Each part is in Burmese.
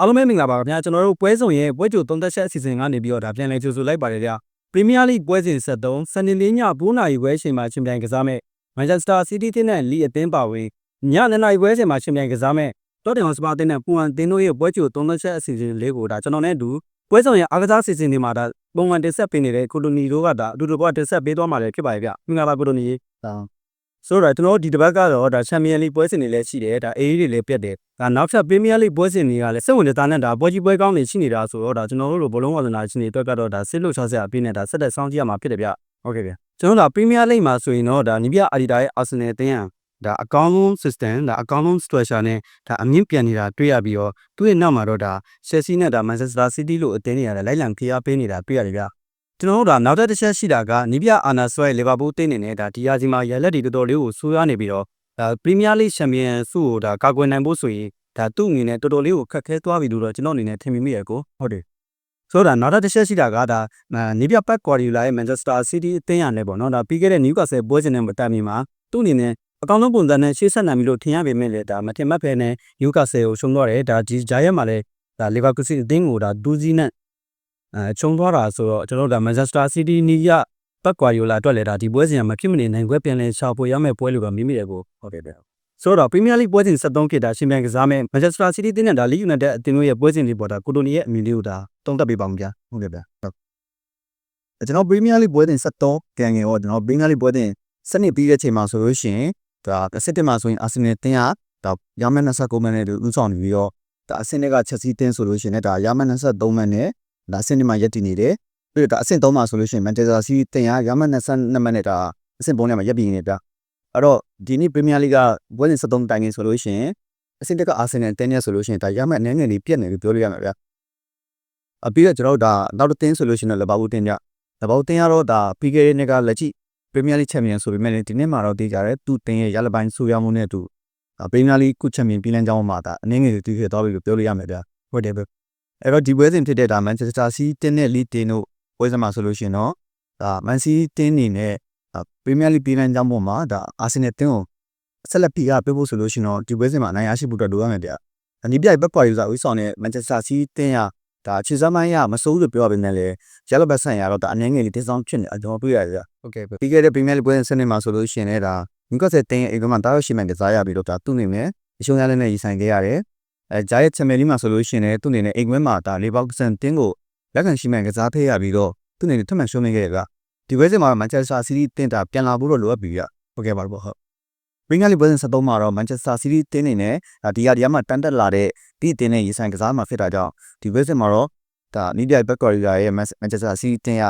အားလုံးပဲမင်္ဂလာပါခင်ဗျာကျွန်တော်တို့ပွဲစုံရဲ့ပွဲကြိုသုံးသက်ချက်အစီအစဉ်ကနေပြီးတော့ဒါပြန်လည်ကြိုဆိုလိုက်ပါတယ်ဗျာပရီးမီးယားလိပွဲစဉ်73စနေနေ့ည9:00နာရီပွဲချိန်မှာရှင်ပြိုင်ကစားမဲ့မန်ချက်စတာစီးတီးတင်းနဲ့လီအသင်းပါဝင်ည9:00နာရီပွဲချိန်မှာရှင်ပြိုင်ကစားမဲ့တော့တင်ဟော့စပါတင်းနဲ့ပူအန်တင်းတို့ရဲ့ပွဲကြိုသုံးသက်ချက်အစီအစဉ်လေးကိုဒါကျွန်တော်နဲ့အတူပွဲစုံရဲ့အားကစားအစီအစဉ်တွေမှာဒါပုံမှန်တင်ဆက်ပေးနေတဲ့ကိုလိုနီတို့ကဒါအတူတူပေါ်တင်ဆက်ပေးသွားမှာလည်းဖြစ်ပါတယ်ဗျမင်္ဂလာပါကိုလိုနီတောင်း ဆိုတော့ကျွန်တော်တို့ဒီတစ်ပတ်ကတော့ဒါချန်ပီယံလိပွဲစဉ်တွေလည်းရှိတယ်ဒါအေးတွေလည်းပြတ်တယ်ဒါနောက်ထပ်ပရီးမီးယားလိပွဲစဉ်တွေကလည်းစိတ်ဝင်စားတဲ့ဒါပွဲကြီးပွဲကောင်းတွေရှိနေတာဆိုတော့ဒါကျွန်တော်တို့လိုဘလုံးဝါသနာရှင်တွေအတွက်ကတော့ဒါစစ်လို့ချောဆရာအပြည့်နဲ့ဒါဆက်သက်စောင့်ကြည့်ရမှာဖြစ်တယ်ဗျဟုတ်ကဲ့ဗျကျွန်တော်တို့ဒါပရီးမီးယားလိမှာဆိုရင်တော့ဒါနီးပြအာဒီတာရဲ့အာဆင်နယ်အသင်းကဒါအကောင်းဆုံး system ဒါအကောင်းဆုံး structure နဲ့ဒါအမြင့်ပြန်နေတာတွေ့ရပြီးတော့သူ့ရဲ့နောက်မှာတော့ဒါ Chelsea နဲ့ဒါ Manchester City လို့အသင်းတွေကလည်းလိုက်လံဖိအားပေးနေတာတွေ့ရတယ်ဗျ ကျွန်တော်တို့ဒါနောက်တစ်ချက်ရှိတာကနီးပြအာနာဆွဲလီဗာပူးတင်းနေနဲ့ဒါဒီယာစီမှာရလက်တွေတော်တော်လေးကိုဆိုးရနေပြီးတော့ဒါပရီးမီးယားလိချန်ပီယံဆုကိုဒါကာကွယ်နိုင်ဖို့ဆိုရင်ဒါသူ့အနေနဲ့တော်တော်လေးကိုခက်ခဲသွားပြီလို့တော့ကျွန်တော်အနေနဲ့ထင်မိမိရကိုဟုတ်တယ်ဆိုတော့နောက်တစ်ချက်ရှိတာကဒါနီးပြပတ်ကွာဒီလာရဲ့ Manchester City အသင်းရတယ်ပေါ့နော်ဒါပြီးခဲ့တဲ့ Newcastle ပွဲစဉ်နဲ့မတိုင်မီမှာသူ့အနေနဲ့အကောင်းဆုံးပုံစံနဲ့ရှေ့ဆက်နိုင်ပြီလို့ထင်ရပေမဲ့လည်းဒါမထင်မှတ်ဖဲနဲ့ Newcastle ကိုရှုံးတော့တယ်ဒါဒီဂျာရက်မှာလည်းဒါ Liverpool အသင်းကိုဒါဒူးစီးနဲ့ အဲခြုံသွားတာဆိုတော့ကျွန်တော်တို့ဒါ Manchester City နီးရပတ်ကွာဒီလာအတွက်လည်းဒါဒီပွဲစဉ်ကမဖြစ်မနေနိုင်ခွဲပြန်လဲရှာဖွေရမယ့်ပွဲလို့ပဲမိမိတယ်ကိုဟုတ်ကဲ့ဗျဆိုတော့ Premier League ပွဲစဉ်73ခေတ်ဒါရှင်ပြန်ကစားမဲ့ Manchester City တင်းနဲ့ဒါ Leeds United အသင်းတို့ရဲ့ပွဲစဉ်လေးပေါ်ဒါကိုတိုနီရဲ့အမည်လေးကိုဒါတုံးတက်ပေးပါဦးဗျာဟုတ်ကဲ့ဗျကျွန်တော် Premier League ပွဲတင်73ကန်ငယ်တော့ကျွန်တော် Premier League ပွဲတင်စနစ်ပြီးတဲ့ချိန်မှာဆိုလို့ရှိရင်ဒါအစစ်တင်မှာဆိုရင် Arsenal တင်းကဒါရမန်29မိနစ်တူဥဆောင်နေပြီးတော့ဒါအဆင့်တွေက Chelsea တင်းဆိုလို့ရှိရင်လည်းဒါရမန်23မိနစ် ဒါအဆင့်တွေမှာရပ်တည်နေတယ်ပြီးတော့ဒါအဆင့်3မှာဆိုလို့ရှိရင် Manchester City တင်းကရမန်22မိနစ်ဒါအဆင့်4နဲ့မှာရပ်တည်နေပြအဲ့တော့ဒီနေ့ Premier League ကပွဲတင်73တိုင်ငယ်ဆိုလို့ရှိရင်အဆင့်တက်က Arsenal တင်းနဲ့ဆိုလို့ရှိရင်ဒါရမန်အနေငယ်လေးပြက်နေလို့ပြောလို့ရမှာဗျအပြီးတော့ကျွန်တော်တို့ဒါနောက်တစ်တင်းဆိုလို့ရှိရင်တော့လဘာဘူးတင်းကြ။တဘောတင်ရတော့ဒါပြီးခဲ့တဲ့နှစ်ကလက်ရှိပရီးမီးယားလိချန်ပီယံဆိုပေမဲ့လည်းဒီနှစ်မှာတော့တည်ကြတယ်သူတင်ရဲ့ရလပိုင်းဆိုရမှုနဲ့အတူပရီးမီးယားလိကုချန်ပီယံပြည်လန်းကြောင်းမှာဒါအနည်းငယ်တည်ခဲ့သွားပြီလို့ပြောလို့ရမယ်ဗျာ။ဟုတ်တယ်ဗျ။ အဲ့တော့ဒီပွဲစဉ်ဖြစ်တဲ့ဒါမန်ချက်စတာစီးတင်းနဲ့လီတင်တို့ပွဲစဉ်မှာဆိုလို့ရှိရင်တော့ဒါမန်စီတင်းနေနဲ့ပရီးမီးယားလိပြည်လန်းကြောင်းပေါ်မှာဒါအာဆင်နယ်တင်းကိုဆက်လက်ပြီးကပေးဖို့ဆိုလို့ရှိရင်တော့ဒီပွဲစဉ်မှာအနိုင်ရရှိဖို့အတွက်လိုရမယ်ဗျာ။အနီးပြိုင်ဘက်ပွားယူစာဦးဆောင်တဲ့မန်ချက်စတာစီးတင်းရဒါခြေစမ်းမိုင်းရမစိုးဘူးလို့ပြောရပေမဲ့လည်းရလဘတ်ဆန်ရတော့ဒါအနည်းငယ်လေးတင်းဆောင်ဖြစ်နေအကျွန်တော်တွေ့ရတယ်ဗျဟုတ်ကဲ့ဗျပြီးခဲ့တဲ့ Premier League ပွဲစဉ်စနစ်မှာဆိုလို့ရှိရင်လည်းဒါနျူကာဆယ်တင်းရဲ့အိမ်ကမှာတားရရှိမှန်ကစားရပြီးတော့ဒါသူ့အနေနဲ့အရှုံးရတဲ့နဲ့ရီဆိုင်ခဲ့ရတယ် အဲဂျာရဲ့ချန်ပီယံလိမှာဆိုလို့ရှိရင်လည်းသူ့အနေနဲ့အိမ်ကွင်းမှာဒါလေဘောက်ဆန်တင်းကိုလက်ခံရှိမှန်ကစားခဲ့ရပြီးတော့သူ့အနေနဲ့ထပ်မံရှုံးနေခဲ့ရဗျဒီပွဲစဉ်မှာမန်ချက်စတာစီးတီးတင်းတာပြန်လာဖို့တော့လိုအပ်ပြီဗျဟုတ်ကဲ့ပါတော့ဟုတ် Premier League ပွဲစဉ်73မှာတော့ Manchester City တင်းနေနဲ့ဒီဟာဒီဟာမှာတန်တက်လာတဲ့ဒီတင်းနဲ့ရီဆိုင်ကစားမှာဖြစ်တာကြောင့်ဒီပွဲစဉ်မှာတော့ဒါနီးပြိုင်ဘက်ကော်ရီယာရဲ့ Manchester City တင်းရ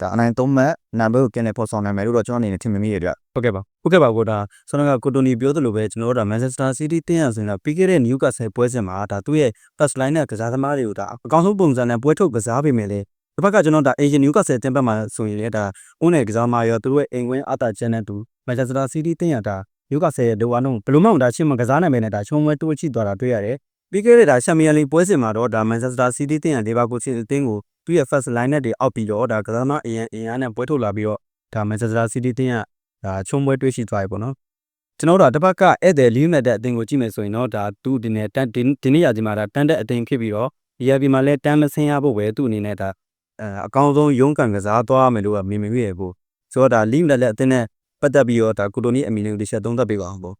ဒါအနိုင်သုံးမှတ်နံပါတ်ကိုကျန်နေပေါ်ဆောင်နိုင်မယ်လို့တော့ကျွန်တော်အနေနဲ့ထင်မိမိရပြဟုတ်ကဲ့ပါ ဟုတ်ကဲ့ပါကိုဒါဆောင်းကကိုတိုနီပြောသလိုပဲကျွန်တော်တို့ဒါ Manchester City တင်းရဆိုရင်တော့ပြီးခဲ့တဲ့ Newcastle ပွဲစဉ်မှာဒါသူ့ရဲ့ first line နဲ့ကစားသမားတွေကိုဒါအကောင်းဆုံးပုံစံနဲ့ပွဲထုတ်ကစားပေးမယ်လေဒီဘက်ကကျွန်တော်ဒါ Asian Newcastle တင်းဘက်မှာဆိုရင်လည်းဒါဦးနယ်ကစားသမားရောသူတို့ရဲ့အိမ်ဝင်အတာချန်နဲ့တူ Manchester City တင်းရတာ Newcastle ရဲ့ဒိုဝါနုံဘယ်လိုမှမဒါချင်းမကစားနိုင်ပဲနဲ့ဒါချုံဝဲတိုးချိသွားတာတွေ့ရတယ်ပြီးခဲ့တဲ့ဒါချန်ပီယံလိပွဲစဉ်မှာတော့ဒါ Manchester City တင်းရလီဗာပူးအသင်းကိုသူ့ရဲ့ first line နဲ့တွေအောက်ပြီးတော့ဒါကစားသမားအရင်အရင်နဲ့ပွဲထုတ်လာပြီးတော့ဒါ Manchester City တင်းရ ဒါချုံပွဲတွေ့ရှိသွားပြီပေါ့နော်ကျွန်တော်တို့တစ်ပတ်ကဧည့်သည်လီယူနိုက်တက်အသင်းကိုကြည့်မယ်ဆိုရင်တော့ဒါသူဒီနေ့တန်ဒီနေ့ရာဒီမှာဒါတန်တဲ့အသင်းဖြစ်ပြီးတော့ဒီရာဒီမှာလည်းတန်မဆင်းရဖို့ပဲသူ့အနေနဲ့ဒါအဲအကောင်းဆုံးရုန်းကန်ကစားသွားမယ်လို့ကမြင်မိရဖို့ဆိုတော့ဒါလီယူနိုက်တက်အသင်းနဲ့ပတ်သက်ပြီးတော့ဒါကိုတိုနီအမီလေးကိုတစ်ချက်သုံးသပ်ပေးပါအောင်ပေါ့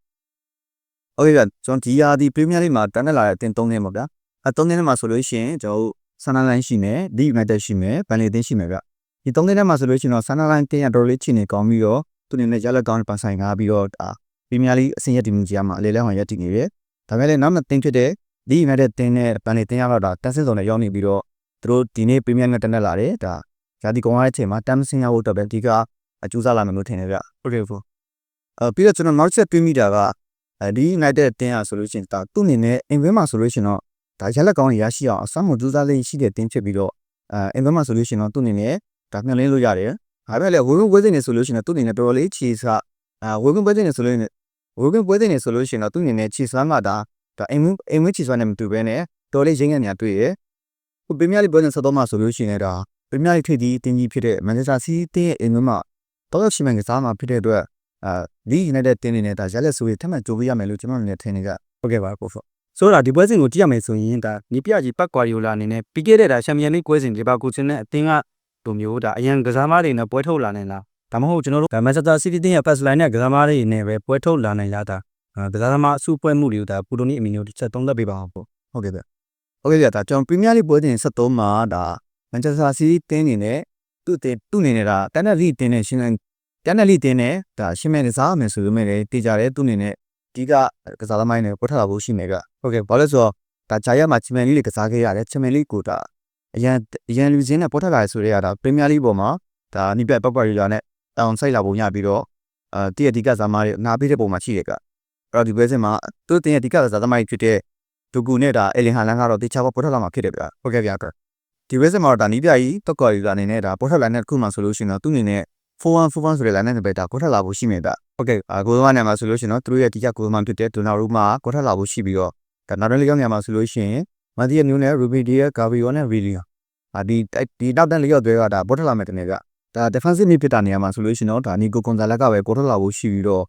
ဟုတ်ကဲ့ဗျကျွန်တော်ဒီယာဒီ Premier League မှာတန်းတက်လာတဲ့အတင်း၃နှစ်ပေါ့ဗျာအဲ၃နှစ်မှာဆိုလို့ရှိရင်ကျွန်တော်တို့ဆန်နာလိုင်းရှိမယ် D United ရှိမယ်ဗန်လီတင်းရှိမယ်ဗျဒီ၃နှစ်မှာဆိုလို့ရှိရင်တော့ဆန်နာလိုင်းတင်းရတော်လေးချီနေကောင်းပြီးတော့ သူနေနဲ့ရလက်ကောင်းပန်ဆိုင်ကားပြီးတော့ဒါ Premier League အဆင့်ရက်တည်မှုကြီးမှာအလေလဲဟောင်ရက်တည်နေတယ်ဒါပေမဲ့လည်းနောက်နှစ်တင်းဖြစ်တဲ့ D United တင်းနဲ့ဗန်လီတင်းရတော့ဒါတန်းစင်စုံနဲ့ရောက်နေပြီးတော့သူတို့ဒီနေ့ Premier League နဲ့တက်လာတယ်ဒါရာဒီကောင်ရတဲ့အချိန်မှာတမ်စင်ရဖို့အတွက်ပဲဒီကအကျိုးစားလာမယ်လို့ထင်တယ်ဗျဟုတ်ကဲ့ဖို့အဲပြီးတော့ကျွန်တော်နောက်ဆက်တွေးမိတာကအဲဒီ United တင်းရဆိုလို့ရှိရင်ဒါသူ့အနေနဲ့အင်ဝင်းမှာဆိုလို့ရှိရင်တော့ဒါရက်လက်ကောင်းရရှိအောင်အစမ်းမဒူးစားလေးရှိတဲ့တင်းဖြစ်ပြီးတော့အဲအင်ဝင်းမှာဆိုလို့ရှိရင်တော့သူ့အနေနဲ့ဒါမျှလင်းလို့ရတယ်။ ဒါပေမဲ့လည်းဝင်းဝင်းပွဲစဉ်နေဆိုလို့ရှိရင်တော့သူ့အနေနဲ့တော်တော်လေးခြေစားအဲဝင်းဝင်းပွဲစဉ်နေဆိုလို့ဝင်းဝင်းပွဲစဉ်နေဆိုလို့ရှိရင်တော့သူ့အနေနဲ့ခြေစားမှဒါဒါအင်ဝင်းအင်ဝင်းခြေစားနဲ့မတူဘဲနဲ့တော်လေးရင်းငယ်ညာတွေ့ရ။ခုပရီးမီးယားလိပွဲစဉ်ဆက်တော့မှဆိုလို့ရှိရင်ဒါပရီးမီးယားလိထိပ်သီးတင်းကြီးဖြစ်တဲ့မန်ချက်စတာစီးတင်းရဲ့အင်ဝင်းမှာတော့ရှိမှန်ကစားမှာဖြစ်တဲ့အတွက်အာဒီ United တင်းနေနဲ့ဒါရက်လက်ဆိုရထက်မှကြိုးပေးရမယ်လို့ကျွန်တော်အနေနဲ့ထင်နေကြဟုတ်ကဲ့ပါကိုဖေဆိုတော့ဒီပွဲစဉ်ကိုကြည့်ရမယ်ဆိုရင်ဒါနီးပြကြီးပတ်ကွာရီယိုလာအနေနဲ့ပြီးခဲ့တဲ့ဒါချန်ပီယံလိပွဲစဉ်ဒီပါကိုစင်နဲ့အသင်းက လိုမျိုးဒါအရန်ကစားသမားတွေနဲ့ပွဲထုတ်လာနိုင်လားဒါမှမဟုတ်ကျွန်တော်တို့ဒါမန်ချက်စတာစီးတီးတင်းရဲ့ pass line နဲ့ကစားသမားတွေနဲ့ပဲပွဲထုတ်လာနိုင်လားဒါကစားသမားအစုပွဲမှုတွေကိုဒါပူတိုနီအမီနိုတစ်ချက်သုံးသပ်ပေးပါအောင်ပေါ့ဟုတ်ကဲ့ဗျဟုတ်ကဲ့ဗျဒါကျွန်တော်ပရီးမီးယားလိပွဲစဉ်73မှာဒါမန်ချက်စတာစီးတီးတင်းနေနဲ့သူ့တင်သူ့အနေနဲ့ဒါတန်နက်လိတင်းနဲ့ရှင်းလင်းတန်နက်လိတင်းနဲ့ဒါရှင်းမဲ့ကစားမယ်ဆိုပေမဲ့လည်းတေးကြတယ်သူ့အနေနဲ့အဓိကကစားသမားတွေနဲ့ပွဲထလာဖို့ရှိမယ်ဗျဟုတ်ကဲ့ဘာလို့လဲဆိုတော့ဒါဂျာရက်မှာချီမန်လိလေးကစားခဲ့ရတယ်ချီမန်လိကိုဒါ အရန်အရန်လူစင်းနဲ့ပွဲထလာရဆိုတဲ့ရတာပရီးမီးယားလိပေါ်မှာဒါနိပြတ်ပောက်ကွာရီလာနဲ့တောင်ဆိုင်လာပုံရပြီးတော့အာတည့်ရဒီကစားသမားတွေနားပေးတဲ့ပုံမှာရှိတယ်ကအဲ့တော့ဒီပွဲစဉ်မှာသူ့တင်ရဒီကစားသမားတွေဖြစ်တဲ့ဒူကူနဲ့ဒါအလင်ဟာလန်ကတော့တေချာပေါ်ပေါ်ထွက်လာမှာဖြစ်တယ်ဗျာဟုတ်ကဲ့ဗျာကဒီဝက်စမှာတော့ဒါနီးပြကြီးတက်ကော်ရီကအနေနဲ့ဒါပေါ်ထွက်လာတဲ့တစ်ခုမှဆိုလို့ရှိရင်တော့သူ့အနေနဲ့4141ဆိုတဲ့ line နဲ့ပဲဒါပေါ်ထွက်လာဖို့ရှိမယ်ဗျဟုတ်ကဲ့အာကိုသမားနေမှာဆိုလို့ရှိရင်တော့သူတို့ရဲ့ဒီကကိုသမားဖြစ်တဲ့ဒိုနာရူမာပေါ်ထွက်လာဖို့ရှိပြီးတော့ဒါနောက်တဲ့လေးယောက်နေမှာဆိုလို့ရှိရင် မန်တီယာနူးနဲ့ရူဘီဒီယာဂါဗီယိုနဲ့ဗီလီယံအာဒီဒီနောက်တဲ့လေးယောက်တွေကဒါပေါ်ထွက်လာမယ်တနေ့ဗျဒါ defensive mid ဖြစ်တာနေရာမှာဆိုလို့ရှိရင်တော့ဒါနီကိုကွန်ဇာလက်ကပဲပေါ်ထွက်လာဖို့ရှိပြီးတော့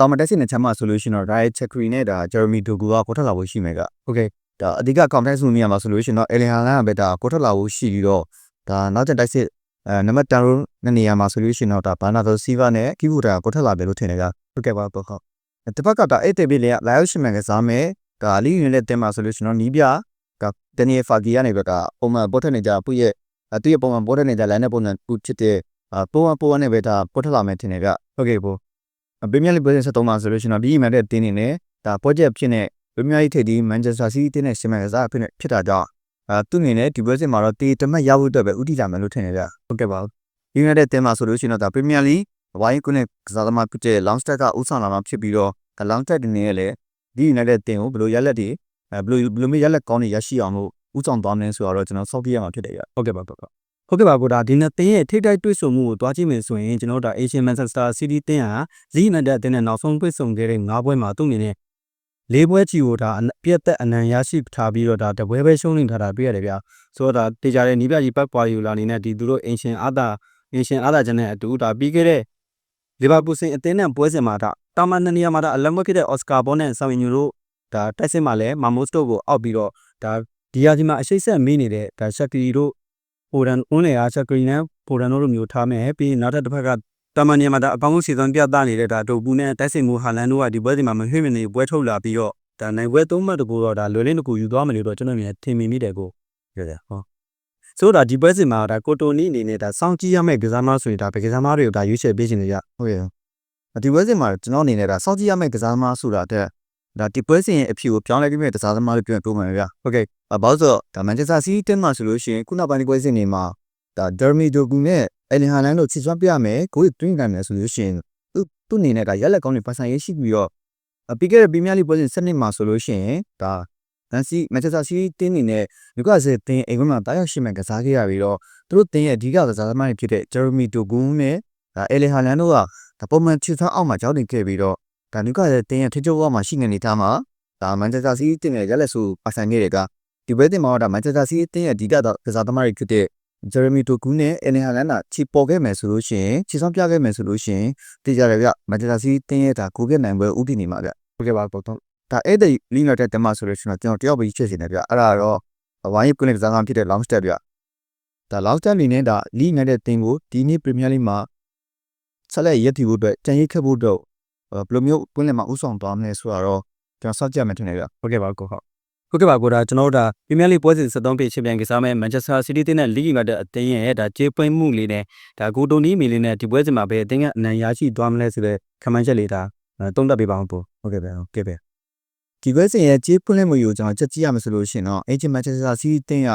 တော့မတက်စစ်နဲ့ချမ်းမဆိုလို့ရှိရင်တော့ Riot Chakri နဲ့ဒါ Jeremy Dogu ကပေါ်ထွက်လာဖို့ရှိမယ်ကဟုတ်ကဲ့ဒါအဓိက context စုနေရမှာဆိုလို့ရှိရင်တော့ alien လန်ကပဲဒါကိုထွက်လာဖို့ရှိပြီးတော့ဒါနောက်ကျတိုက်စစ်အဲနံပါတ်10နဲ့နေရာမှာဆိုလို့ရှိရင်တော့ဒါဘာနာဒိုစီဗာနဲ့ကီဘူတာကိုထွက်လာတယ်လို့ထင်တယ်ကဟုတ်ကဲ့ပါတော့ဟုတ်တစ်ဖက်ကဒါအဲ့တေဘီလေးကလာရောက်ရှင်မှန်ကစားမယ်ဒါလီယူနဲ့တင်မှာဆိုလို့ရှိရင်တော့နီးပြ ကဒနီယယ်ဖာဂီကနေဘက်ကပုံမှန်ပေါ်ထက်နေကြပုရဲ့အတူရပုံမှန်ပေါ်ထက်နေကြလိုင်းနဲ့ပုံစံပူဖြစ်တဲ့ပုံမှန်ပုံမှန်နဲ့ပဲဒါပေါ်ထက်လာမယ်ထင်တယ်ကဟုတ်ကဲ့ပို့ပရီးမီးယားလိဘယ်စဉ်73မှာဆိုလို့ရှိရင်တော့ဒီအမှန်တဲ့တင်းနေနဲ့ဒါ project ဖြစ်နေပရီးမီးယားလိထိပ်ဒီမန်ချက်စတာစီးတီးနဲ့ရှင်မန်ကစားဖြစ်နေဖြစ်တာကြောင့်အဲသူ့အနေနဲ့ဒီပွဲစဉ်မှာတော့တေတမတ်ရဖို့အတွက်ပဲဥတီလာမယ်လို့ထင်နေကြဟုတ်ကဲ့ပါယူနိုက်တက်တင်မှာဆိုလို့ရှိရင်တော့ဒါပရီးမီးယားလိဝိုင်းကုနဲ့ကစားသမားဖြစ်တဲ့ long stack ကဥဆောင်လာမှာဖြစ်ပြီးတော့က long stack တင်နေရလေဒီယူနိုက်တက်တင်ကိုဘယ်လိုရက်လက်တွေ အဲဘယ်လိုဘယ်လိုမျိုးရက်လက်ကောင်းတွေရရှိအောင်လို့ဥဆောင်သွားမလဲဆိုတော့ကျွန်တော်စောင့်ကြည့်ရမှာဖြစ်တယ်ကြဟုတ်ကဲ့ပါဟုတ်ကဲ့ဟုတ်ကဲ့ပါကိုဒါဒီနှစ်တင်းရဲ့ထိတိုက်တွေ့ဆုံမှုကိုတွားကြည့်မယ်ဆိုရင်ကျွန်တော်တို့ဒါ Asian Manchester City တင်းဟာဇီးနက်တဲ့အတင်းနဲ့နောက်ဆုံးတွေ့ဆုံခဲ့တဲ့၅ပွဲမှာသူ့အနေနဲ့၄ပွဲချီကိုဒါပြက်သက်အနံရရှိထားပြီးတော့ဒါတပွဲပဲရှုံးနေထားတာတွေ့ရတယ်ဗျာဆိုတော့ဒါတေချာတဲ့နီးပြကြီးပတ်ပွားယူလာနေနဲ့ဒီသူတို့ Asian အာသာ Asian အာသာကျန်တဲ့အတူဒါပြီးခဲ့တဲ့လီဗာပူးစင်အသင်းနဲ့ပွဲစဉ်မှာဒါတာမန်နှစ်နေရာမှာဒါအလက်မွက်ခဲ့တဲ့ Oscar Bon နဲ့ဆာဝီညူတို့ ဒါတိုက်စစ်မှာလည်းမာမိုစတိုကိုအောက်ပြီးတော့ဒါဒီယာဒီမှာအရှိတ်ဆက်မေးနေတဲ့ဒါရှက်ကီတို့ပိုရန်ဦးနေအားချက်ကရီနဲ့ပိုရန်တို့လိုမျိုးထားမယ်ပြီးနောက်တစ်တစ်ဖက်ကတာမန်နီယာမှာဒါအကောင်းဆုံးစီစဉ်ပြသနေတဲ့ဒါဒိုဘူးနဲ့တိုက်စစ်မှုဟာလန်တို့ကဒီပွဲဒီမှာမဟွေ့မနေပွဲထုတ်လာပြီးတော့ဒါနိုင်ပွဲသုံးမှတ်တကူတော့ဒါလွယ်လင်းတကူယူသွားမယ်လို့တော့ကျွန်တော်မြင်ထင်မိမိတယ်ကိုပြောတယ်ဟောဆိုတော့ဒီပွဲစဉ်မှာဒါကိုတိုနီအနေနဲ့ဒါစောင့်ကြည့်ရမယ့်ကစားမဆိုရင်ဒါဘယ်ကစားမတွေကိုဒါရွေးချယ်ပေးခြင်းလေကြဟုတ်ရဲ့ဒီပွဲစဉ်မှာကျွန်တော်အနေနဲ့ဒါစောင့်ကြည့်ရမယ့်ကစားသမားဆိုတာတဲ့ ဒါဒီပွဲစဉ်ရဲ့အဖြစ်ကိုပြောင်းလဲပြီးမဲ့ကစားသမားတွေပြန်ပြောမယ်ဗျာဟုတ်ကဲ့ဘာလို့ဆိုတော့ဒါမန်ချက်စတာစီးတင်မှာဆိုလို့ရှိရင်ခုနောက်ပိုင်းဒီပွဲစဉ်တွေမှာဒါဒယ်မီဒိုဂူနဲ့အယ်လင်ဟာလန်တို့ချစ်စွမ်းပြရမယ်ကိုယ်တွင်းကန်တယ်ဆိုလို့ရှိရင်သူသူ့အနေနဲ့ဒါရက်လက်ကောင်းတွေပတ်ဆိုင်ရေးရှိပြီးတော့ပြီးခဲ့တဲ့ပရီးမီးယားလိပွဲစဉ်7နှစ်မှာဆိုလို့ရှိရင်ဒါနန်စီမန်ချက်စတာစီးတင်းနေနဲ့လူကာစစ်တင်းအိမ်ဝင်းမှာတာရောက်ရှိမှန်ကစားခဲ့ရပြီးတော့သူတို့တင်းရဲ့အဓိကကစားသမားတွေဖြစ်တဲ့ဂျယ်ရမီဒိုဂူနဲ့ဒါအယ်လင်ဟာလန်တို့ကဒါပုံမှန်ချစ်စွမ်းအောက်မှာကြောက်နေခဲ့ပြီးတော့ ဒါလူကာစစ်တင်းရဲ့ထိချုပ်အောက်မှာရှိနေနေတာမှာဒါမန်ချက်စတာစီးတင်းရဲ့ရက်လက်ဆိုပတ်ဆိုင်ခဲ့တဲ့ကဒီပွဲတင်မှာတော့ဒါမန်ချက်စတာစီးတင်းရဲ့အဓိကကစားသမားတွေဖြစ်တဲ့ဂျယ်ရမီတိုကူနဲ့အန်နီဟာလန်နာချီပေါ်ခဲ့မယ်ဆိုလို့ရှိရင်ချီဆောင်ပြခဲ့မယ်ဆိုလို့ရှိရင်တေးကြတယ်ဗျမန်ချက်စတာစီးတင်းရဲ့ဒါကိုပြတ်နိုင်ပွဲဥတည်နေမှာဗျဟုတ်ကဲ့ပါပေါ့တော့ဒါအဲ့ဒီလီနိုတက်တမဆိုလို့ရှိရင်ကျွန်တော်တယောက်ပဲဖြစ်နေတယ်ဗျအဲ့ဒါတော့ဝိုင်းကုလကစားကဖြစ်တဲ့ long step ဗျဒါ long step နေနဲ့ဒါလီနိုတက်တင်းကိုဒီနေ့ Premier League မှာဆက်လက်ရည်တည်ဖို့အတွက်ကြံရိတ်ခတ်ဖို့တော့ ဘယ်လိုမျိုးပွင့်လည်မှာဥဆောင်သွားမလဲဆိုတော့ကျွန်တော်စောင့်ကြည့်မယ်ထင်တယ်ဗျဟုတ်ကဲ့ပါကိုဟုတ်ဟုတ်ကဲ့ပါကိုဒါကျွန်တော်တို့ဒါပရီးမီးယားလိပွဲစဉ်73ပေချန်ပီယံကစားမဲ့မန်ချက်စတာစီးတီးတင်းနဲ့လီဂ်ယူနိုက်တက်အသင်းရဲ့ဒါကျေးပွင့်မှုလေးနဲ့ဒါဂိုတိုနီမီလေးနဲ့ဒီပွဲစဉ်မှာပဲအသင်းကအနံရရှိသွားမလဲဆိုတဲ့ခမန်းချက်လေးဒါတုံးတက်ပေးပါအောင်ပို့ဟုတ်ကဲ့ဗျဟုတ်ကဲ့ဗျဒီပွဲစဉ်ရဲ့ကြေးပွင့်လည်မှုကိုကျွန်တော်ချက်ကြည့်ရမယ်ဆိုလို့ရှိရင်တော့ Agent Manchester City တင်းရ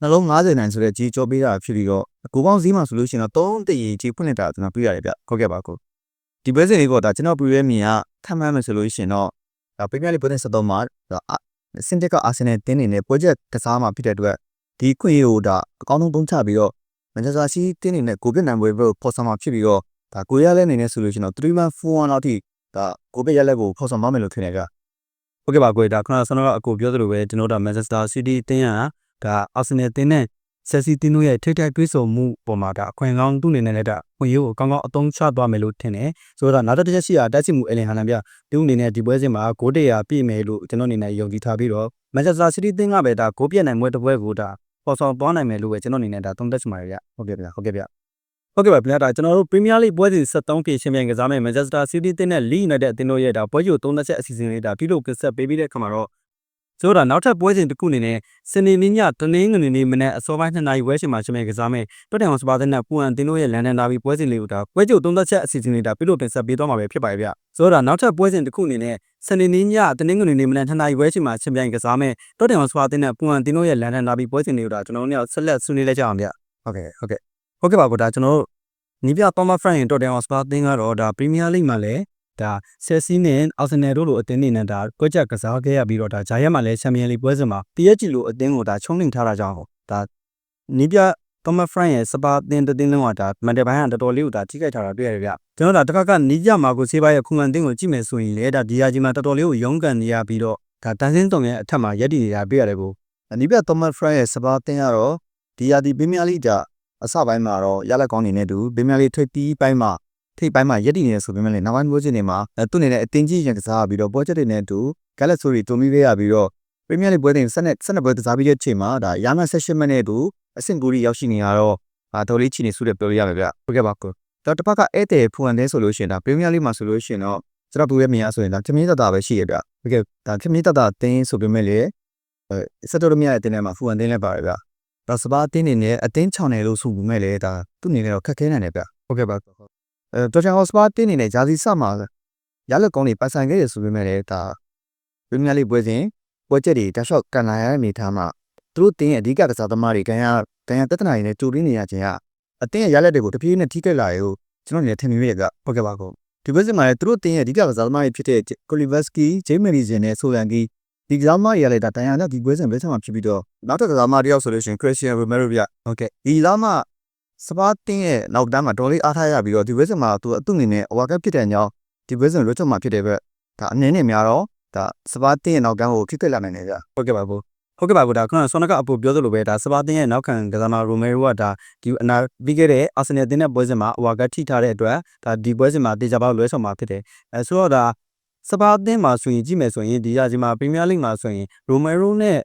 နှလုံး90နိုင်ဆိုတဲ့ကြေးကြောပေးတာဖြစ်ပြီးတော့ကိုပေါင်းစည်းမှာဆိုလို့ရှိရင်တော့3တရေကြေးပွင့်နေတာကျွန်တော်ပြရတယ်ဗျဟုတ်ကဲ့ပါကို ဒီပွဲစဉ်လေးကဒါကျွန်တော်ပြရဲမြင်ကထပ်မှန်းမယ်ဆိုလို့ရှိရင်တော့ဒါပရီးမီးယားလိပွဲစဉ်73မှာဒါစင်တက်ကအာဆင်နယ်တင်းနေနဲ့ project ကစားမှာဖြစ်တဲ့အတွက်ဒီခွင့်ရကိုဒါအကောင်းဆုံးသုံးချပြီးတော့မန်ချက်စတာစီးတင်းနေနဲ့ကိုပြစ်နိုင်ပွဲကိုဖော်ဆောင်မှာဖြစ်ပြီးတော့ဒါကိုရလဲနေနေဆိုလို့ရှိရင်တော့3 man 4 1လောက်ထိဒါကိုပြစ်ရလက်ကိုဖော်ဆောင်ပါမယ်လို့ထင်တယ်ကဟုတ်ကဲ့ပါကိုဒါခုနကဆန္ဒကအကိုပြောသလိုပဲကျွန်တော်တို့ဒါ Manchester City တင်းရဒါ Arsenal တင်းနဲ့ ဆက်စီတင်းတို့ရဲ့ထိထိုက်တွေးဆုံမှုပေါ်မှာဒါအခွင့်ကောင်းသူ့အနေနဲ့လည်းဒါခွင့်ရိုးကိုကောင်းကောင်းအသုံးချသွားမယ်လို့ထင်တယ်ဆိုတော့နောက်တစ်ချက်ရှိတာတက်စီမှုအလင်ဟန်လန်ပြသူ့အနေနဲ့ဒီပွဲစဉ်မှာဂိုးတရာပြည့်မယ်လို့ကျွန်တော်အနေနဲ့ယုံကြည်ထားပြီးတော့မန်ချက်စတာစီးတီးတင်းကပဲဒါဂိုးပြတ်နိုင်ပွဲတစ်ပွဲကိုဒါပေါ်ဆောင်သွားနိုင်မယ်လို့ပဲကျွန်တော်အနေနဲ့ဒါသုံးသပ်ချင်ပါတယ်ဗျဟုတ်ကဲ့ဗျဟုတ်ကဲ့ဗျဟုတ်ကဲ့ပါဗျာဒါကျွန်တော်တို့ Premier League ပွဲစဉ်73ပြည့်ရှင်ပြိုင်ကစားမယ့် Manchester City တင်းနဲ့ Leeds United အသင်းတို့ရဲ့ဒါပွဲကြို30ချက်အစီအစဉ်လေးဒါပြုလုပ်ကစားပေးပြီးတဲ့ခါမှာတော့ ဆိုတော့နောက်ထပ်ပွဲစဉ်တစ်ခုအနေနဲ့စနေနေ့ညတနင်္ဂနွေနေ့မနက်အစောပိုင်း2နာရီဝဲချိန်မှာရှင်ပြိုင်ကစားမယ့်တွတ်တန်ဟော့စပါတဲ့နဲ့ပူအန်အသင်းတို့ရဲ့လန်ဒန်ဒါဘီပွဲစဉ်လေးကိုဒါပွဲကြို30ချက်အစီအစဉ်လေးဒါပြုလုပ်တင်ဆက်ပေးသွားမှာပဲဖြစ်ပါတယ်ဗျဆိုတော့နောက်ထပ်ပွဲစဉ်တစ်ခုအနေနဲ့စနေနေ့ညတနင်္ဂနွေနေ့မနက်2နာရီဝဲချိန်မှာရှင်ပြိုင်ကစားမယ့်တွတ်တန်ဟော့စပါတဲ့နဲ့ပူအန်အသင်းတို့ရဲ့လန်ဒန်ဒါဘီပွဲစဉ်လေးကိုဒါကျွန်တော်တို့ညဆက်လက်ဆွေးနွေးလိုက်ကြအောင်ဗျဟုတ်ကဲ့ဟုတ်ကဲ့ဟုတ်ကဲ့ပါကောဒါကျွန်တော်တို့နီးပြသောမဖရန်ရင်တော်တန်အောင်စပါတင်းကတော့ဒါပရီးမီးယားလိဂ်မှာလည်း ဒါဆယ်ဆီနဲ့အာဆင်နယ်တို့လိုအသင်းတွေနဲ့ဒါကွက်ချက်ကစားခဲ့ရပြီးတော့ဒါဂျာရက်မှာလည်းချန်ပီယံလိပွဲစဉ်မှာ PSG လိုအသင်းကိုဒါချုံးနှင်ထားတာကြောင့်ဒါနီးပြသောမဖရန်ရဲ့စပါတင်းတတင်းလုံးကဒါမန်တယ်ဘိုင်းကတော်တော်လေးကိုဒါထိခိုက်ထားတာတွေ့ရတယ်ဗျကျွန်တော်ဒါတစ်ခါကနီးပြမာကိုဆေးပါရဲ့ခုမှန်တင်းကိုကြည့်မယ်ဆိုရင်လည်းဒါဒီယာဂျီမှာတော်တော်လေးကိုရုန်းကန်နေရပြီးတော့ဒါတန်စင်းတုံရဲ့အထက်မှာရက်တည်နေတာတွေ့ရတယ်ကိုအနိပြသောမတ်ဖရန်ရဲ့စပါတင်ကတော့ဒီယာဒီပီမီယာလိကအစပိုင်းမှာတော့ရလက်ကောင်းနေနေတူပီမီယာလိထိပ်ပြီးပိုင်းမှာ ထိပ်ပိုင်းမှာရက်တည်နေဆိုပေမဲ့လည်းနောက်ပိုင်းမျိုးချင်းတွေမှာအဲသူ့အနေနဲ့အတင်းကြီးရင်ကစားပြီးတော့ပွဲချက်တွေနဲ့အတူဂက်လက်ဆိုရီတူမီပေးရပြီးတော့ပီမီယာလိပွဲတွေဆက်နဲ့ဆက်နဲ့ပွဲကစားပြီးတဲ့ချိန်မှာဒါရာမ16မိနစ်တူအဆင့်ကူရီရောက်ရှိနေရတော့ဒါတော်လေးချီနေစုတယ်ပြောရရမယ်ဗျဟုတ်ကဲ့ပါကိုတော့တစ်ဖက်ကဧည့်သည်ဖူအန်တဲ့ဆိုလို့ရှိရင်ဒါပီမီယာလိမှာဆိုလို့ရှိရင်တော့ကျွန်တော်ဘူးရဲ့မြင်ရဆိုရင်ဒါခမင်းတတာပဲရှိရဗျဟုတ်ကဲ့ဒါခမင်းတတာတင်းဆိုပေမဲ့လည်းအဲစက်တော်ရမြရဲ့တင်းထဲမှာဖူအန်တင်းလည်းပါတယ်ဗျဒါစပါးတင်းနေနဲ့အတင်းချောင်းတယ်လို့ဆိုပေမဲ့လည်းဒါသူ့အနေနဲ့တော့ခက်ခဲနိုင်တယ်ဗျဟုတ်ကဲ့ပါ အဲတော်ချန်ဟော့စပါးတင်းနေနဲ့ဂျာစီစမှာရလက်ကောင်းတွေပိုင်ဆိုင်ခဲ့ရဆိုပေမဲ့လည်းဒါပရီးမီးယားလိပွဲစဉ်ပွဲချက်တွေတရှော့ကန်လာရတဲ့အနေထားမှာသူတို့တင်းရဲ့အဓိကကစားသမားတွေကန်ရကန်ရတက်တနာရင်းနဲ့တူရင်းနေရခြင်းကအတင်းရဲ့ရလက်တွေကိုတပြေးနဲ့ထိခိုက်လာရေကိုကျွန်တော်နေထင်မိမိရကဟုတ်ကဲ့ပါကောဒီဘက်စဉ်မှာလည်းသူတို့တင်းရဲ့အဓိကကစားသမားတွေဖြစ်တဲ့ကိုလီဗက်စကီဂျေးမရီဇင်နဲ့ဆိုလန်ကီဒီကစားသမားတွေကလည်းဒါတန်ရနဲ့ဒီပွဲစဉ်ဘက်ဆက်မှာဖြစ်ပြီးတော့နောက်တစ်ကစားသမားတယောက်ဆိုလို့ရှိရင်ခရစ်စတီယန်ရိုမီရိုဗျဟုတ်ကဲ့ဒီလာမ စပါတင်းရဲ့နောက်တန်းမှာတော်လေးအားထားရပြီးတော့ဒီပွဲစဉ်မှာသူအသူ့အနေနဲ့အဝါကပ်ဖြစ်တဲ့ညောင်းဒီပွဲစဉ်လွတ်ချမှာဖြစ်တဲ့ဘက်ဒါအနည်းနဲ့များတော့ဒါစပါတင်းရဲ့နောက်ကန်းကိုဖြစ်ခဲ့လာနိုင်တယ်ဗျဟုတ်ကဲ့ပါဘူးဟုတ်ကဲ့ပါဘူးဒါခုနကဆောနကအပူပြောသလိုပဲဒါစပါတင်ရဲ့နောက်ခံကစားမရိုမဲရိုကဒါဒီအနာပြီးခဲ့တဲ့အာဆင်နယ်တင်တဲ့ပွဲစဉ်မှာအဝါကထိထားတဲ့အတွက်ဒါဒီပွဲစဉ်မှာတေချာပေါက်လွဲဆောင်မှာဖြစ်တယ်အဲဆိုတော့ဒါစပါတင်မှာဆိုရင်ကြည့်မယ်ဆိုရင်ဒီရာကြီးမှာပရီးမီးယားလိဂ်မှာဆိုရင်ရိုမဲရိုနဲ့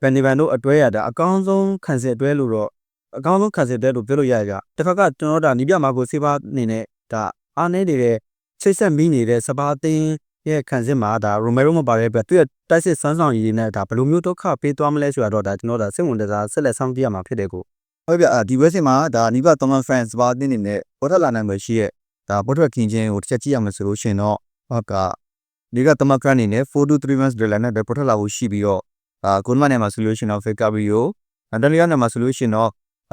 ဗန်နီဗန်တို့အတွဲရတာအကောင်းဆုံးခံစစ်အတွဲလို့တော့ အကောင်းဆုံးခံစစ်အတွဲလို့ပြောလို့ရရကြတစ်ခါကကျွန်တော်ဒါနီးပြမှာကိုစေပါအနေနဲ့ဒါအားနေနေတဲ့ချိတ်ဆက်မိနေတဲ့စပါတင်ရဲ့ခံစစ်မှာဒါရိုမဲရိုမပါတဲ့အတွက်သူ့ရဲ့တိုက်စစ်စမ်းဆောင်ရည်နဲ့ဒါဘယ်လိုမျိုးဒုက္ခပေးသွားမလဲဆိုတာတော့ဒါကျွန်တော်ဒါစိတ်ဝင်စားဆက်လက်ဆောင်ပြရမှာဖြစ်တယ်ကိုဟုတ်ပြအာဒီပွဲစဉ်မှာဒါနီးပါသောမန်ဖရန်စပါတင်းနေနဲ့ပေါ်ထလာနိုင်မှာရှိရဲ့ဒါပေါ်ထကင်ချင်းကိုတစ်ချက်ကြည့်ရမယ်ဆိုလို့ရှိရင်တော့ဟုတ်ကဒီကသမကရန်နေနဲ့423 months ဒေါ်လာနဲ့ပဲပေါ်ထလာဖို့ရှိပြီးတော့အာကွန်မန်နဲ့မှာဆိုလို့ရှိရင်တော့ဖေကာဘီယိုအန်တလီယာနဲ့မှာဆိုလို့ရှိရင်တော့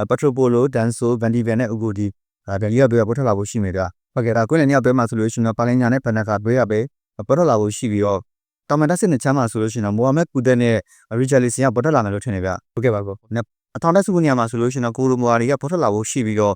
ပထရိုပိုလိုဒန်ဆိုဗန်ဒီဗန်နဲ့ဥဂိုဒီဒါဒလီယာပဲပေါ်ထလာဖို့ရှိမယ်ဗျဟုတ်ကဲ့ဒါကွင်းလည်းညပဲမှာဆိုလို့ရှိရင်တော့ပါလင်ညာနဲ့ဖန်နကာပဲရပဲပေါ်ထလာဖို့ရှိပြီးတော့တောင်မန်တက်စစ်နဲ့ချမ်းမှာဆိုလို့ရှိရင်တော့မိုဟာမက်ကူဒက်နဲ့ရီချာလီဆင်ကပေါ်ထလာမယ်လို့ထင်နေဗျဟုတ်ကဲ့ပါကောအထောင်တက်စုနေရာမှာဆိုလို့ရှိရင်တော့ကိုလိုမိုအာရီကပေါ်ထလာဖို့ရှိပြီးတော့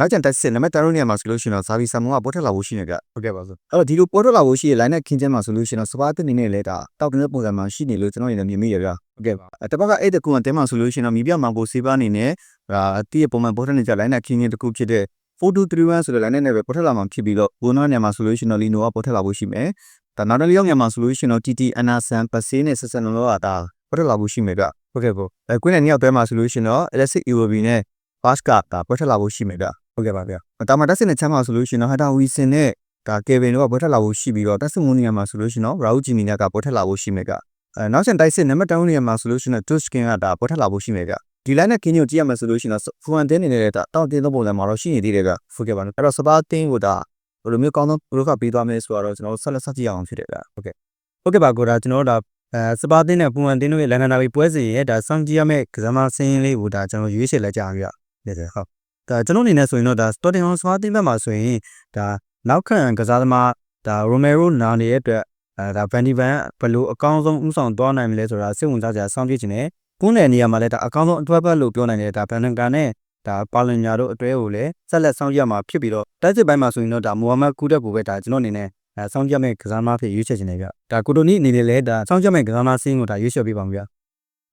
နောက်ကျန်တက်စစ်နံပါတ်10နေရာမှာဆိုလို့ရှိရင်တော့ဇာဗီဆာမွန်ကပေါ်ထလာဖို့ရှိနေကြဟုတ်ကဲ့ပါဆိုအဲ့တော့ဒီလိုပေါ်ထလာဖို့ရှိရဲ့ line နဲ့ခင်းကျင်းမှာဆိုလို့ရှိရင်တော့စပါးတက်နေနဲ့လဲတာတောက်တဲ့ပုံစံမှာရှိနေလို့ကျွန်တော်ရမြင်မိရဗျဟုတ်ကဲ့ပါတပတ်ကအဲ့တကူကတဲမှာဆိုလို့ရှိရင်တော့မိပြမောင်ကိုစေးပါအနေနဲ့ဒါတီးရဲ့ပုံမှန်ပေါ်ထနေကြ line နဲ့ခင်းကျင်းတစ်ခုဖြစ်တဲ့4231ဆိုတဲ့ line နဲ့ပဲပေါ်ထလာမှာဖြစ်ပြီးတော့ဘိုနောနေရာမှာဆိုလို့ရှိရင်တော့လီနိုကပေါ်ထလာဖို့ရှိမယ်ဒါနောက်တစ်ယောက်ညမှာဆိုလို့ရှိရင်တော့ TT အနာဆန်ပစေးနဲ့ဆက်ဆက်လုံးတော့ဒါပေါ်ထလာဖို့ရှိမယ်ဗျဟုတ်ကဲ့ကိုအဲကွင်းနဲ့ညောက်တဲမှာဆိုလို့ရှိရင်တော့ electric EOB နဲ့ pass ကဒါပေါ်ထလာဖို့ရှိမယ်ဗျ ဟုတ်ကဲ့ပါဗျတာမတက်စင်နဲ့ချမ်းမှာဆိုလို့ရှိရင်တော့ဟတာဝီစင်နဲ့ဒါကေဗင်တို့ကပေါ်ထလာဖို့ရှိပြီးတော့တက်စင်မူနီယာမှာဆိုလို့ရှိရင်တော့ရာဦးဂျီမီနာကပေါ်ထလာဖို့ရှိမယ်ကအဲနောက်ကျန်တိုက်စစ်နံပါတ်10နေရာမှာဆိုလို့ရှိရင်တော့ဒုစကင်ကဒါပေါ်ထလာဖို့ရှိမယ်ကဒီ line နဲ့ကင်းညိုကြည့်ရမယ်ဆိုလို့ရှိရင်တော့ဖူအန်တင်းနေနေတဲ့တောက်တင်းသောပုံစံမှာတော့ရှိနေသေးတယ်ကဟုတ်ကဲ့ပါအဲ့တော့စပါတင်းကိုဒါဘယ်လိုမျိုးကောင်းသောဘယ်လိုကပေးသွားမလဲဆိုတော့ကျွန်တော်ဆက်လက်ဆက်ကြည့်အောင်ဖြစ်တယ်ကဟုတ်ကဲ့ဟုတ်ကဲ့ပါကိုဒါကျွန်တော်တို့ဒါအဲစပါတင်နဲ့ပူမန်တင်တို့ရဲ့လန်ဒန်ဒါဘီပွဲစဉ်ရဲ့ဒါစောင့်ကြည့်ရမယ့်ကစားမစင်းလေးကိုဒါကျွန်တော်ရွေးချယ်လိုက်ကြရပြတယ်ဟုတ် ဒါကျွန်တော်အနေနဲ့ဆိုရင်တော့ဒါစတော်တင်ဟောင်စပါတင်ဘက်မှာဆိုရင်ဒါနောက်ခံကစားသမားဒါရိုမဲရိုနာနေတဲ့အတွက်အဲဒါဗန်ဒီဗန်ဘယ်လိုအကောင်းဆုံးဥဆောင်သွားနိုင်မလဲဆိုတာစိတ်ဝင်စားကြစောင့်ကြည့်ခြင်းနဲ့ကုန်းနယ်နေရာမှာလည်းဒါအကောင်းဆုံးအတွဲဘက်လို့ပြောနိုင်တယ်ဒါဗန်နန်ကန်နဲ့ဒါပါလင်ညာတို့အတွဲကိုလည်းဆက်လက်ဆောင်ရမှာဖြစ်ပြီးတော့တိုက်စစ်ပိုင်းမှာဆိုရင်တော့ဒါမိုဟာမက်ကူတက်ကိုပဲဒါကျွန်တော်အနေနဲ့အဲစောင့်ကြမဲ့ကစားမဖြစ်ရွေးချယ်ခြင်းလေဗျဒါကိုတိုနီအနေနဲ့လည်းဒါစောင့်ကြမဲ့ကစားမစင်းကိုဒါရွေးချယ်ပေးပါမယ်ဗျ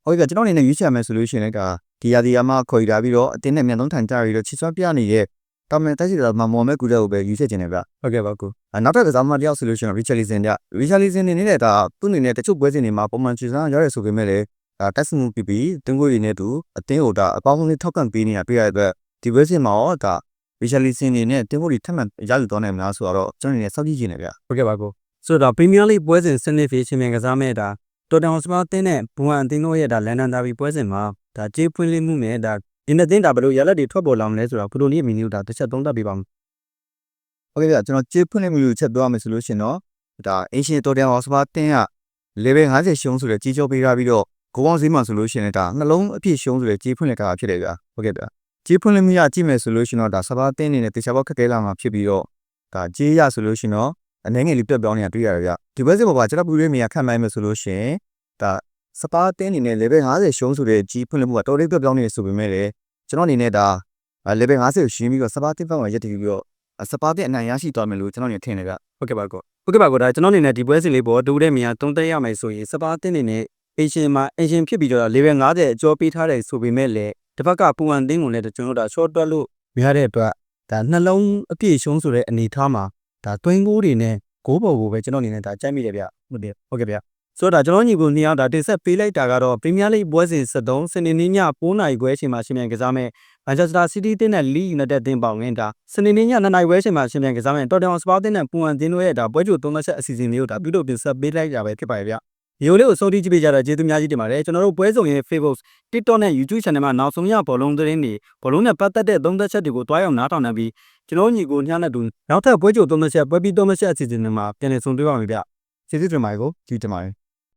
ဟုတ်ကဲ့ကျွန်တော်အနေနဲ့ရွေးချယ်မယ်ဆိုလို့ရှိရင်လည်းဒါဒီယာဒီယာမှာခေါ်ရတာပြီးတော့အတင်းနဲ့မြန်သုံးထန်ကြပြီးတော့ချစ်စွမ်းပြနေတဲ့တာမန်တက်စီတာမှာမော်မဲကူတဲ့ကိုပဲရွေးချယ်ခြင်းတယ်ဗျဟုတ်ကဲ့ပါကိုအနောက်ထပ်ကစားမတယောက်ဆိုလို့ရှိရင် Richarlison ကြ Richarlison နေနဲ့ဒါသူ့အနေနဲ့တချို့ပွဲစဉ်တွေမှာပုံမှန်ချစ်စွမ်းရရဲဆိုပေမဲ့လည်းဒါတက်စမှုပြီးပြီးတင်းကိုရည်နဲ့သူအတင်းဟိုဒါအပေါင်းဆုံးလေးထောက်ကန်ပေးနေတာတွေ့ရတဲ့အတွက်ဒီပွဲစဉ်မှာရောဒါ Richarlison နေနဲ့တင်းကိုရည်ထပ်မံရယူသွားနိုင်မလားဆိုတော့ကျွန်တော်အနေနဲ့စောင့်ကြည့်ခြင်းတယ်ဗျဟုတ်ကဲ့ပါကိုဆိုတော့ Premier League ပွဲစဉ်စနစ်ဖြင့်ချင်းမြန်ကစားမဲ့ဒါ တော်တန်ဟောစပါအသင်းနဲ့ဘူဟန်အသင်းတို့ရဲ့ဒါလန်ဒန်ဒါဘီပွဲစဉ်မှာဒါကြေးဖွင့်လှစ်မှုနဲ့ဒါဒီနှစ်သင်းဒါဘယ်လိုရလဒ်တွေထွက်ပေါ်လာမလဲဆိုတော့ဘလိုနည်းမီနီကိုဒါတစ်ချက်သုံးသပ်ပေးပါမယ်ဟုတ်ကဲ့ဗျကျွန်တော်ကြေးဖွင့်လှစ်မှုကိုချက်ပြောရမယ်ဆိုလို့ရှိရင်တော့ဒါအင်ရှင်တော်တန်ဟောစပါတင်းက level 50ရှုံးဆိုတဲ့ကြီးကျော်ပေးထားပြီးတော့ဂိုးပေါင်းဈေးမှာဆိုလို့ရှိရင်လည်းဒါနှလုံးအပြည့်ရှုံးဆိုတဲ့ကြေးဖွင့်လှစ်ကဖြစ်တယ်ဗျဟုတ်ကဲ့ဗျကြေးဖွင့်လှစ်မှုရကြည့်မယ်ဆိုလို့ရှိရင်တော့ဒါစပါတင်းနေနဲ့တေချာပေါက်ခက်ခဲလာမှာဖြစ်ပြီးတော့ဒါကြေးရဆိုလို့ရှိရင်တော့ အနေငယ်လေးပြတ်ပြောင်းနေတာတွေ့ရတယ်ဗျဒီဘက်စစ်ပေါ်မှာကျွန်တော်ပူရဲမီယာခန့်မှန်းမယ်ဆိုလို့ရှိရင်ဒါစပါတင်းနေနဲ့ level 50ရှုံးဆိုတဲ့ကြီးဖွင့်လှစ်မှုကတော်တော်လေးပြတ်ပြောင်းနေဆိုပေမဲ့လည်းကျွန်တော်အနေနဲ့ဒါ level 50ကိုရှင်းပြီးတော့စပါတင်းဘက်မှာရက်တည်ပြီးတော့စပါတင်းအနိုင်ရရှိသွားမယ်လို့ကျွန်တော်အနေနဲ့ထင်တယ်ဗျဟုတ်ကဲ့ပါကိုဟုတ်ကဲ့ပါကိုဒါကျွန်တော်အနေနဲ့ဒီပွဲစဉ်လေးပေါ်တူတဲ့မြန်သုံးသက်ရမယ်ဆိုရင်စပါအသင်းနေနဲ့အင်ရှင်မှာအင်ရှင်ဖြစ်ပြီးတော့ level 50အကျော်ပေးထားတယ်ဆိုပေမဲ့လည်းတစ်ဖက်ကပူဟန်အသင်းကိုလည်းကျွန်တော်တို့ဒါ short တွက်လို့မရတဲ့အတွက်ဒါနှလုံးအပြည့်ရှုံးဆိုတဲ့အနေထားမှာ ဒါတွင်းကိုးတွေနဲ့ဂိုးပေါ်ကိုပဲကျွန်တော်အနေနဲ့ဒါကြိုက်မိတယ်ဗျဟုတ်တယ်ဟုတ်ကဲ့ဗျဆိုတော့ဒါကျွန်တော်ညီကိုနှစ်ယောက်ဒါတင်ဆက်ပေးလိုက်တာကတော့ Premier League ပွဲစဉ်73စနေနေ့ည9:00နာရီခွဲအချိန်မှာရှင်မြန်ကစားမဲ့ Manchester City တင်းနဲ့ Leeds United တင်းပေါင်ငင်းတာစနေနေ့ည2:00နာရီခွဲအချိန်မှာရှင်မြန်ကစားမဲ့ Tottenham Hotspur တင်းနဲ့ပူဟန်တင်းတို့ရဲ့ဒါပွဲကြိုသုံးသက်ချက်အစီအစဉ်လေးကိုဒါပြုလုပ်တင်ဆက်ပေးလိုက်တာပဲဖြစ်ပါရဲ့ဗျ။ ဒီလိုလေးကိုစောင့်ကြည့်ကြည့်ပေးကြတော့ကျေးဇူးများကြီးတင်ပါတယ်ကျွန်တော်တို့ပွဲဆောင်ရဲ့ Facebook TikTok နဲ့ YouTube Channel မှာနောက်ဆုံးရဘောလုံးသတင်းတွေဘောလုံးနဲ့ပတ်သက်တဲ့သုံးသက်ချက်တွေကိုတွားရောက်နားထောင်နိုင်ပြီးကျွန်တော်ညီကိုညနဲ့တူနောက်ထပ်ပွဲကြိုသုံးသက်ချက်ပွဲပြီးသုံးသက်ချက်အစီအစဉ်တွေမှာပြန်လည်ဆုံတွေ့ပါမယ်ဗျ။ကျေးဇူးတင်ပါတယ်ကိုကြည့်တင်ပါတယ်